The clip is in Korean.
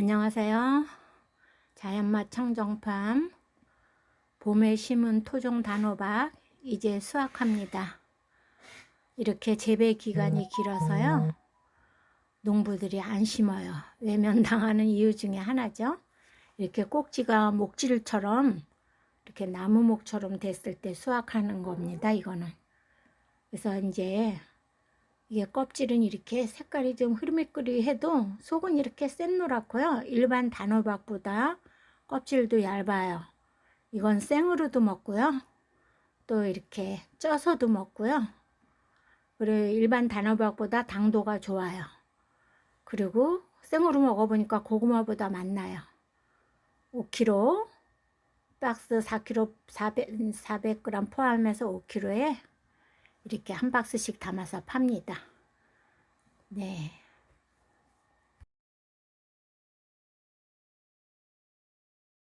안녕하세요. 자연맛 청정팜 봄에 심은 토종 단호박 이제 수확합니다. 이렇게 재배 기간이 길어서요. 농부들이 안 심어요. 외면당하는 이유 중에 하나죠. 이렇게 꼭지가 목질처럼 이렇게 나무목처럼 됐을 때 수확하는 겁니다. 이거는. 그래서 이제 이게 껍질은 이렇게 색깔이 좀 흐르미끄리해도 속은 이렇게 샛노랗고요. 일반 단호박보다 껍질도 얇아요. 이건 생으로도 먹고요. 또 이렇게 쪄서도 먹고요. 그리고 일반 단호박보다 당도가 좋아요. 그리고 생으로 먹어보니까 고구마보다 맛나요. 5kg, 박스 4kg, 400, 400g 포함해서 5kg에 이렇게 한 박스씩 담아서 팝니다. 네.